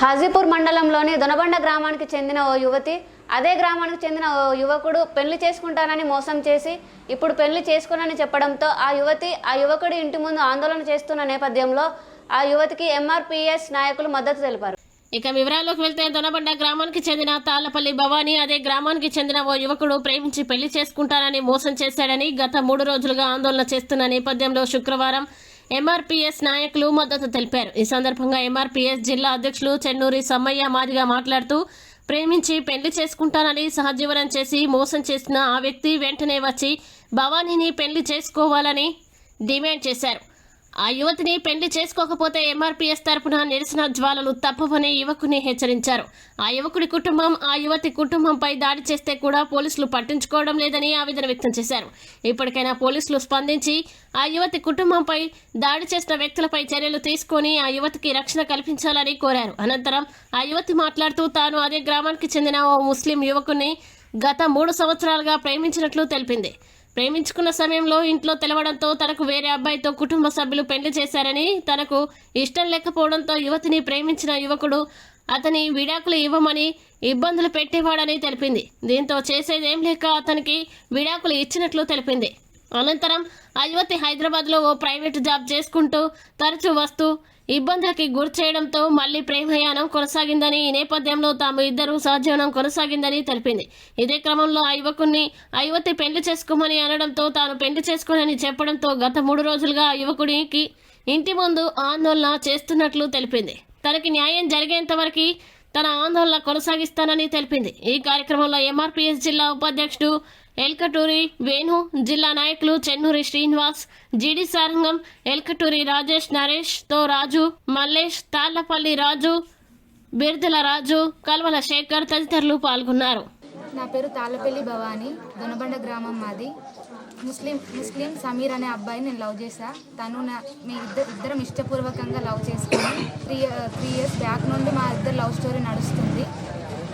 హాజీపూర్ మండలంలోని దొనబండ గ్రామానికి చెందిన ఓ యువతి అదే గ్రామానికి చెందిన ఓ యువకుడు పెళ్ళి చేసుకుంటానని మోసం చేసి ఇప్పుడు పెళ్ళి చేసుకోనని చెప్పడంతో ఆ యువతి ఆ యువకుడి ఇంటి ముందు ఆందోళన చేస్తున్న నేపథ్యంలో ఆ యువతికి ఎంఆర్పిఎస్ నాయకులు మద్దతు తెలిపారు. ఇక వివరాల్లోకి వెళ్తే దొనబండ గ్రామానికి చెందిన తాళ్ళపల్లి భవానీ అదే గ్రామానికి చెందిన ఓ యువకుడు ప్రేమించి పెళ్ళి చేసుకుంటానని మోసం చేశాడని గత మూడు రోజులుగా ఆందోళన చేస్తున్న నేపథ్యంలో శుక్రవారం ఎంఆర్పీఎస్ నాయకులు మద్దతు తెలిపారు. ఈ సందర్భంగా ఎంఆర్పీఎస్ జిల్లా అధ్యక్షులు చెన్నూరి సమ్మయ్య మాదిగా మాట్లాడుతూ ప్రేమించి పెళ్ళి చేసుకుంటానని సహజీవనం చేసి మోసం చేసిన ఆ వ్యక్తి వెంటనే వచ్చి భవానీని పెళ్ళి చేసుకోవాలని డిమాండ్ చేశారు. ఆ యువతిని పెళ్ళి చేసుకోకపోతే ఎంఆర్పీఎస్ తరపున నిరసన జ్వాలలు తప్పవని యువకుని హెచ్చరించారు. ఆ యువకుడి కుటుంబం ఆ యువతి కుటుంబంపై దాడి చేస్తే కూడా పోలీసులు పట్టించుకోవడం లేదని ఆవేదన వ్యక్తం చేశారు. ఇప్పటికైనా పోలీసులు స్పందించి ఆ యువతి కుటుంబంపై దాడి చేసిన వ్యక్తులపై చర్యలు తీసుకొని ఆ యువతికి రక్షణ కల్పించాలని కోరారు. అనంతరం ఆ యువతి మాట్లాడుతూ తాను అదే గ్రామానికి చెందిన ఓ ముస్లిం యువకుని గత మూడు సంవత్సరాలుగా ప్రేమించినట్లు తెలిపింది. ప్రేమించుకున్న సమయంలో ఇంట్లో తెలవడంతో తనకు వేరే అబ్బాయితో కుటుంబ సభ్యులు పెళ్ళి చేశారని తనకు ఇష్టం లేకపోవడంతో యువతిని ప్రేమించిన యువకుడు అతని విడాకులు ఇవ్వమని ఇబ్బందులు పెట్టేవాడని తెలిపింది. దీంతో చేసేదేం లేక అతనికి విడాకులు ఇచ్చినట్లు తెలిపింది. అనంతరం ఆ యువతి హైదరాబాద్లో ఓ ప్రైవేటు జాబ్ చేసుకుంటూ తరచూ వస్తూ ఇబ్బందులకి గురి చేయడంతో మళ్ళీ ప్రేమయానం కొనసాగిందని ఈ నేపథ్యంలో తాము ఇద్దరు సహజీవనం కొనసాగిందని తెలిపింది. ఇదే క్రమంలో ఆ యువకుణ్ణి ఆ యువతి పెళ్ళి చేసుకోమని అనడంతో తాను పెళ్ళి చేసుకోనని చెప్పడంతో గత మూడు రోజులుగా ఆ యువకుడికి ఇంటి ముందు ఆందోళన చేస్తున్నట్లు తెలిపింది. తనకి న్యాయం జరిగేంత వరకు తన ఆందోళన కొనసాగిస్తానని తెలిపింది. ఈ కార్యక్రమంలో ఎంఆర్పిఎస్ జిల్లా ఉపాధ్యక్షుడు ఎల్కటూరి వేణు జిల్లా నాయకులు చెన్నూరి శ్రీనివాస్ జిడి సారంగం ఎల్కటూరి రాజేష్ నరేష్తో రాజు మల్లేష్ తాళ్ళపల్లి రాజు బిర్దల రాజు కల్వల శేఖర్ తదితరులు పాల్గొన్నారు. నా పేరు తాళ్ళపల్లి భవాని దొనబండ గ్రామం మాది. ముస్లిం ముస్లిం సమీర్ అనే అబ్బాయిని నేను లవ్ చేశా. తను నా మీ ఇద్దరు ఇద్దరం ఇష్టపూర్వకంగా లవ్ చేసుకుని త్రీ త్రీ ఇయర్స్ బ్యాక్ నుండి మా ఇద్దరు లవ్ స్టోరీ నడుస్తుంది.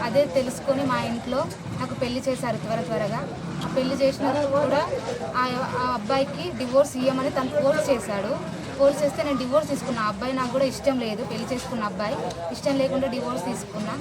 అదే తెలుసుకొని మా ఇంట్లో నాకు పెళ్ళి చేశారు త్వర త్వరగా. ఆ పెళ్ళి చేసినప్పుడు కూడా ఆ అబ్బాయికి డివోర్స్ ఇవ్వమని తను ఫోర్స్ చేశాడు. ఫోర్స్ చేస్తే నేను డివోర్స్ తీసుకున్నా. అబ్బాయి నాకు కూడా ఇష్టం లేదు. పెళ్ళి చేసుకున్న అబ్బాయి. ఇష్టం లేకుండా డివోర్స్ తీసుకున్నా.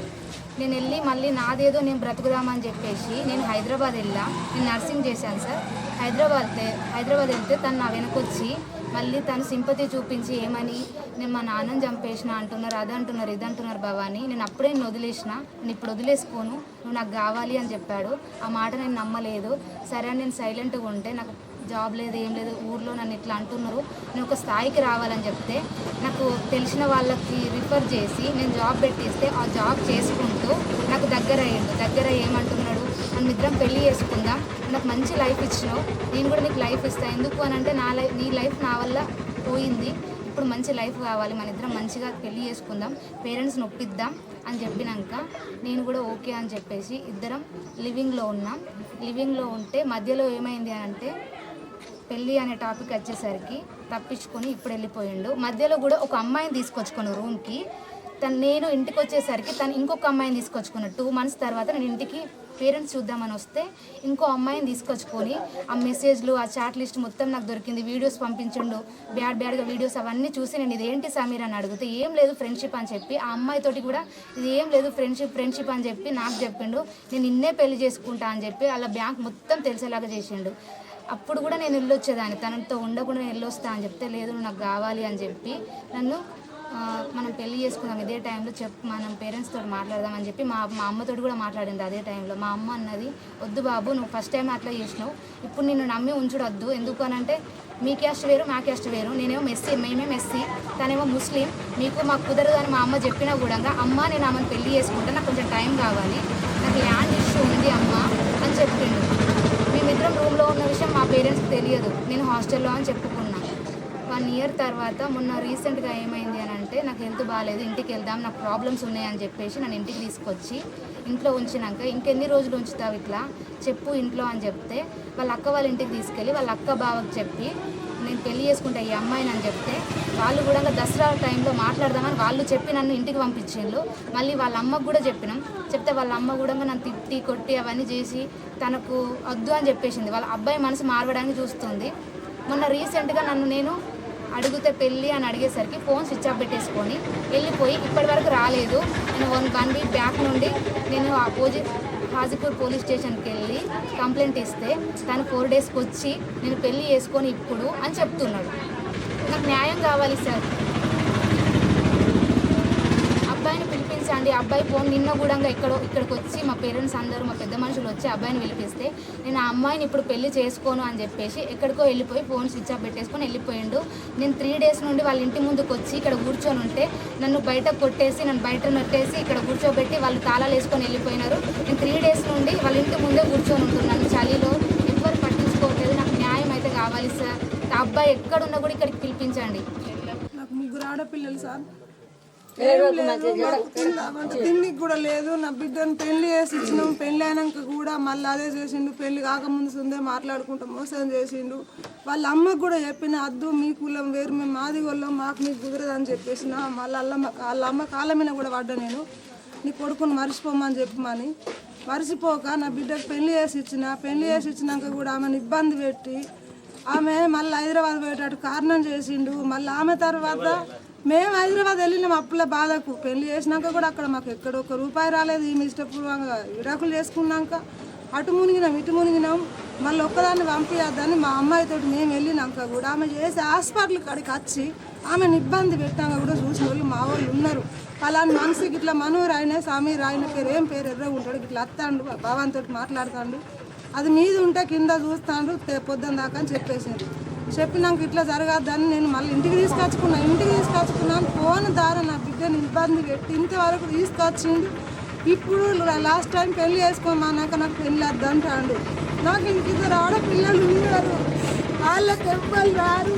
నేను వెళ్ళి మళ్ళీ నాదేదో నేను బ్రతుకుదామని చెప్పేసి నేను హైదరాబాద్ వెళ్ళా. నేను నర్సింగ్ చేశాను సార్. హైదరాబాద్ హైదరాబాద్ వెళ్తే తను నా వెనకొచ్చి మళ్ళీ తను సింపతి చూపించి ఏమని నేను మా నాన్నని చంపేసిన అంటున్నారు అది అంటున్నారు ఇది అంటున్నారు భవాని నేను అప్పుడే నేను వదిలేసిన. నేను ఇప్పుడు వదిలేసుకోను నువ్వు నాకు కావాలి అని చెప్పాడు. ఆ మాట నేను నమ్మలేదు. సరే అని నేను సైలెంట్గా ఉంటే నాకు జాబ్ లేదు ఏం లేదు ఊర్లో నన్ను ఇట్లా అంటున్నారు. నేను ఒక స్థాయికి రావాలని చెప్తే నాకు తెలిసిన వాళ్ళకి రిఫర్ చేసి నేను జాబ్ పెట్టిస్తే ఆ జాబ్ చేసుకుంటూ నాకు దగ్గర అయ్యిండు. దగ్గర ఏమంటున్నాడు? మనం ఇద్దరం పెళ్ళి చేసుకుందాం. నాకు మంచి లైఫ్ ఇచ్చినావు. నేను కూడా నీకు లైఫ్ ఇస్తాను ఎందుకు అని అంటే నా లైఫ్ నీ లైఫ్ నా వల్ల పోయింది. ఇప్పుడు మంచి లైఫ్ కావాలి. మన ఇద్దరం మంచిగా పెళ్ళి చేసుకుందాం. పేరెంట్స్ నొప్పిద్దాం అని చెప్పినాక నేను కూడా ఓకే అని చెప్పేసి ఇద్దరం లివింగ్లో ఉన్నాం. లివింగ్లో ఉంటే మధ్యలో ఏమైంది అని అంటే పెళ్ళి అనే టాపిక్ వచ్చేసరికి తప్పించుకొని ఇప్పుడు వెళ్ళిపోయిండు. మధ్యలో కూడా ఒక అమ్మాయిని తీసుకొచ్చుకున్నాను రూమ్కి. తను నేను ఇంటికి వచ్చేసరికి తను ఇంకొక అమ్మాయిని తీసుకొచ్చుకున్న టూ మంత్స్ తర్వాత నేను ఇంటికి పేరెంట్స్ చూద్దామని వస్తే ఇంకో అమ్మాయిని తీసుకొచ్చుకొని ఆ మెసేజ్లు ఆ చాట్ లిస్ట్ మొత్తం నాకు దొరికింది. వీడియోస్ పంపించిండు. బ్యాడ్ బ్యాడ్గా వీడియోస్ అవన్నీ చూసి నేను ఇదేంటి సమీర్ అని అడిగితే ఏం లేదు ఫ్రెండ్షిప్ అని చెప్పి ఆ అమ్మాయితోటి కూడా ఇది ఏం లేదు ఫ్రెండ్షిప్ ఫ్రెండ్షిప్ అని చెప్పి నాకు చెప్పిండు. నేను నిన్నే పెళ్ళి చేసుకుంటా అని చెప్పి అలా బ్యాంక్ మొత్తం తెలిసేలాగా చేసిండు. అప్పుడు కూడా నేను వెళ్ళొచ్చేదాన్ని తనతో ఉండకుండా నేను వెళ్ళొస్తా అని చెప్తే లేదు నాకు కావాలి అని చెప్పి నన్ను మనం పెళ్ళి చేసుకుందాం ఇదే టైంలో చెప్ మనం పేరెంట్స్ తోటి మాట్లాడదాం అని చెప్పి మా మా అమ్మతో కూడా మాట్లాడింది అదే టైంలో. మా అమ్మ అన్నది వద్దు బాబు నువ్వు ఫస్ట్ టైం అట్లా చేసినావు. ఇప్పుడు నిన్ను నమ్మి ఉంచుడొద్దు. ఎందుకు అని అంటే మీ క్యాస్ట్ వేరు మా క్యాస్ట్ వేరు. నేనేమో మెస్సీ మేమే మెస్సీ. తనేమో ముస్లిం. మీకు మాకు కుదరదు అని మా అమ్మ చెప్పినా కూడా అమ్మ నేను ఆమెను పెళ్ళి చేసుకుంటే. నాకు కొంచెం టైం కావాలి. నాకు ల్యాండ్ ఇష్యూ ఉంది అమ్మ అని చెప్పిండు. మేమిద్దరం రూమ్లో ఉన్న విషయం మా పేరెంట్స్కి తెలియదు. నేను హాస్టల్లో అని చెప్పుకున్నా. వన్ ఇయర్ తర్వాత మొన్న రీసెంట్గా ఏమైంది అని అంటే నాకు హెల్త్ బాగాలేదు ఇంటికి వెళ్దాం నాకు ప్రాబ్లమ్స్ ఉన్నాయని చెప్పేసి నన్ను ఇంటికి తీసుకొచ్చి ఇంట్లో ఉంచినాక ఇంకెన్ని రోజులు ఉంచుతావు ఇట్లా? చెప్పు ఇంట్లో అని చెప్తే వాళ్ళ అక్క వాళ్ళ ఇంటికి తీసుకెళ్ళి వాళ్ళ అక్క బావకి చెప్పి నేను పెళ్ళి చేసుకుంటా ఈ అమ్మాయిని అని చెప్తే వాళ్ళు కూడా దసరా టైంలో మాట్లాడదామని వాళ్ళు చెప్పి నన్ను ఇంటికి పంపించిండ్రు మళ్ళీ వాళ్ళ అమ్మకు కూడా చెప్పినాం. చెప్తే వాళ్ళ అమ్మ కూడా నన్ను తిట్టి కొట్టి అవన్నీ చేసి తనకు వద్దు అని చెప్పేసింది. వాళ్ళ అబ్బాయి మనసు మారవడానికి చూస్తుంది. మొన్న రీసెంట్గా నన్ను నేను అడిగితే పెళ్ళి అని అడిగేసరికి ఫోన్ స్విచ్ ఆఫ్ పెట్టేసుకొని వెళ్ళిపోయి ఇప్పటి వరకు రాలేదు. నేను వన్ వన్ వీక్ బ్యాక్ నుండి నేను అపోజిట్ హాజీపూర్ పోలీస్ స్టేషన్కి వెళ్ళి కంప్లైంట్ ఇస్తే తను ఫోర్ డేస్కి వచ్చి నేను పెళ్ళి చేసుకొని ఇప్పుడు అని చెప్తున్నాడు. నాకు న్యాయం కావాలి సార్ అబ్బాయిని పిలిపించండి అబ్బాయి ఫోన్ నిన్న కూడా ఎక్కడో ఇక్కడికి వచ్చి మా పేరెంట్స్ అందరూ మా పెద్ద మనుషులు వచ్చి అబ్బాయిని పిలిపిస్తే నేను ఆ అమ్మాయిని ఇప్పుడు పెళ్ళి చేసుకోను అని చెప్పేసి ఎక్కడికో వెళ్ళిపోయి ఫోన్ స్విచ్ ఆఫ్ పెట్టేసుకొని వెళ్ళిపోయిండు. నేను త్రీ డేస్ నుండి వాళ్ళ ఇంటి ముందుకు వచ్చి ఇక్కడ కూర్చొని ఉంటే నన్ను బయట కొట్టేసి నన్ను బయట నొట్టేసి ఇక్కడ కూర్చోబెట్టి వాళ్ళు తాళాలు వేసుకొని వెళ్ళిపోయినారు. నేను త్రీ డేస్ నుండి వాళ్ళ ఇంటి ముందే కూర్చొని ఉంటున్నాను. చలిలో ఎవ్వరు పట్టించుకోవట్లేదు. నాకు న్యాయం అయితే కావాలి సార్. ఆ అబ్బాయి ఎక్కడున్నా కూడా ఇక్కడికి పిలిపించండి. నాకు ముగ్గురు ఆడపిల్లలు సార్. తిండికి కూడా లేదు. నా బిడ్డను పెళ్ళి చేసి ఇచ్చినాం. పెళ్ళి అయినాక కూడా మళ్ళీ అదే చేసిండు. పెళ్ళి కాకముందు సుందే మాట్లాడుకుంటూ మోసం చేసిండు. వాళ్ళ అమ్మకు కూడా చెప్పిన అద్దు మీ కులం వేరు మేము మాది వాళ్ళం మాకు మీకు కుదరదు అని చెప్పేసిన మళ్ళీ అల్లమ్మ వాళ్ళ అమ్మ కాళ్ళ మీద కూడా పడ్డా నేను. నీ కొడుకుని మర్చిపోమని చెప్పమని. మర్చిపోక నా బిడ్డకు పెళ్ళి చేసి ఇచ్చిన. పెళ్ళి చేసి ఇచ్చినాక కూడా ఆమెను ఇబ్బంది పెట్టి ఆమె మళ్ళీ హైదరాబాద్ పోయేటట్టు కారణం చేసిండు. మళ్ళీ ఆమె తర్వాత మేము హైదరాబాద్ వెళ్ళినాం అప్పుల బాధకు. పెళ్ళి చేసినాక కూడా అక్కడ మాకు ఎక్కడ ఒక రూపాయి రాలేదు. ఈమె ఇష్టపూర్వంగా విడాకులు చేసుకున్నాక అటు మునిగినాం ఇటు మునిగినాం. మళ్ళీ ఒక్కదాన్ని పంపించద్దని మా అమ్మాయితో మేము వెళ్ళినాక కూడా ఆమె చేసి హాస్పిటల్ కాడికి వచ్చి ఆమెను ఇబ్బంది పెట్టాక కూడా చూసిన వాళ్ళు మా వాళ్ళు ఉన్నారు. అలాంటి మనిషికి ఇట్లా మనూరు ఆయన స్వామి రాయన పేరు ఏం పేరు ఎర్ర ఉంటాడు ఇట్లా వస్తాడు భవాన్ తోటి మాట్లాడుతాడు. అది మీద ఉంటే కింద చూస్తాడు పొద్దున్న దాకా అని చెప్పేసింది. చెప్పినాక ఇట్లా జరగద్దని నేను మళ్ళీ ఇంటికి తీసుకొచ్చుకున్నా. ఇంటికి తీసుకొచ్చుకున్నాను ఫోన్ ద్వారా నా బిడ్డను ఇబ్బంది పెట్టి ఇంతవరకు తీసుకొచ్చిండు. ఇప్పుడు లాస్ట్ టైం పెళ్ళి చేసుకోమన్నాక నాకు పెళ్ళి వద్దంటాడు. నాకు ఇంక ఇద్దరు ఆడపిల్లలు ఉన్నారు. వాళ్ళకి ఎవ్వరు రారు.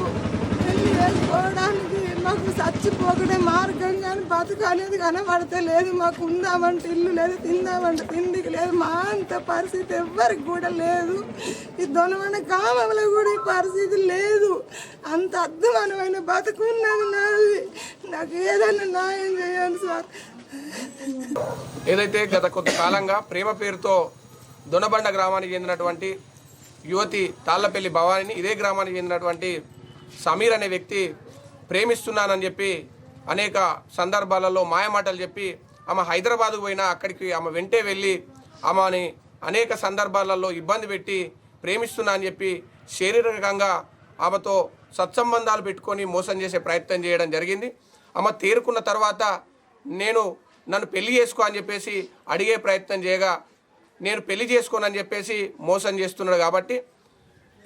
పెళ్ళి చేసుకోవడానికి మాకు చచ్చిపోకడే మార్గం కానీ బతుకనేది కనబడతలేదు లేదు. మాకు ఉందామంటే ఇల్లు లేదు తిందామంటే తిండికి లేదు. మా అంత పరిస్థితి ఎవ్వరికి కూడా లేదు. ఈ దొనమైన కామంలో కూడా ఈ పరిస్థితి లేదు. అంత అద్భుతమైన బతుకున్నది నాది. నాకు ఏదైనా న్యాయం చేయాలి సార్. ఏదైతే గత కొంతకాలంగా ప్రేమ పేరుతో దొనబండ గ్రామానికి చెందినటువంటి యువతి తాళ్ళపల్లి భవానిని ఇదే గ్రామానికి చెందినటువంటి సమీర్ అనే వ్యక్తి ప్రేమిస్తున్నానని చెప్పి అనేక సందర్భాలలో మాయమాటలు చెప్పి ఆమె హైదరాబాద్కు పోయినా అక్కడికి ఆమె వెంటే వెళ్ళి ఆమెని అనేక సందర్భాలలో ఇబ్బంది పెట్టి ప్రేమిస్తున్నా అని చెప్పి శారీరకంగా ఆమెతో సత్సంబంధాలు పెట్టుకొని మోసం చేసే ప్రయత్నం చేయడం జరిగింది. ఆమె తేరుకున్న తర్వాత నేను నన్ను పెళ్ళి చేసుకో అని చెప్పేసి అడిగే ప్రయత్నం చేయగా నేను పెళ్ళి చేసుకోనని చెప్పేసి మోసం చేస్తున్నాడు కాబట్టి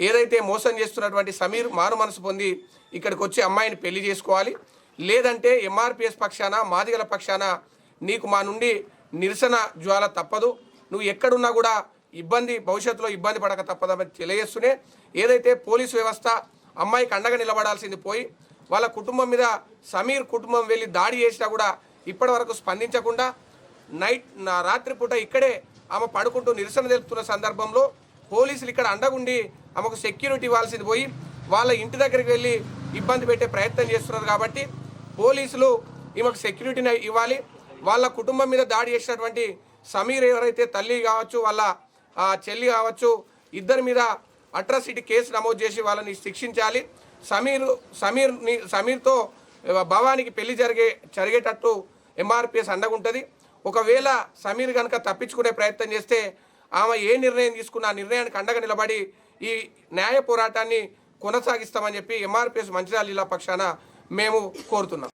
ఏదైతే మోసం చేస్తున్నటువంటి సమీర్ మారు మనసు పొంది ఇక్కడికి వచ్చి అమ్మాయిని పెళ్ళి చేసుకోవాలి. లేదంటే ఎంఆర్పిఎస్ పక్షాన మాదిగల పక్షాన నీకు మా నుండి నిరసన జ్వాల తప్పదు. నువ్వు ఎక్కడున్నా కూడా ఇబ్బంది భవిష్యత్తులో ఇబ్బంది పడక తప్పదని తెలియజేస్తూనే ఏదైతే పోలీసు వ్యవస్థ అమ్మాయికి అండగా నిలబడాల్సింది పోయి వాళ్ళ కుటుంబం మీద సమీర్ కుటుంబం వెళ్ళి దాడి చేసినా కూడా ఇప్పటి వరకు స్పందించకుండా నైట్ రాత్రిపూట ఇక్కడే ఆమె పడుకుంటూ నిరసన తెలుపుతున్న సందర్భంలో పోలీసులు ఇక్కడ అండగుండి ఆమెకు సెక్యూరిటీ ఇవ్వాల్సింది పోయి వాళ్ళ ఇంటి దగ్గరికి వెళ్ళి ఇబ్బంది పెట్టే ప్రయత్నం చేస్తున్నారు కాబట్టి పోలీసులు ఈమెకు సెక్యూరిటీని ఇవ్వాలి. వాళ్ళ కుటుంబం మీద దాడి చేసినటువంటి సమీర్ ఎవరైతే తల్లి కావచ్చు వాళ్ళ చెల్లి కావచ్చు ఇద్దరి మీద అట్రాసిటీ కేసు నమోదు చేసి వాళ్ళని శిక్షించాలి. సమీర్ సమీర్ని సమీర్తో భవానికి పెళ్ళి జరిగే జరిగేటట్టు ఎంఆర్పిఎస్ అండగుంటుంది. ఒకవేళ సమీర్ కనుక తప్పించుకునే ప్రయత్నం చేస్తే ఆమె ఏ నిర్ణయం తీసుకున్న ఆ నిర్ణయానికి అండగా నిలబడి ఈ న్యాయ పోరాటాన్ని కొనసాగిస్తామని చెప్పి ఎంఆర్పిఎస్ మంచిర్యాల జిల్లా పక్షాన మేము కోరుతున్నాం.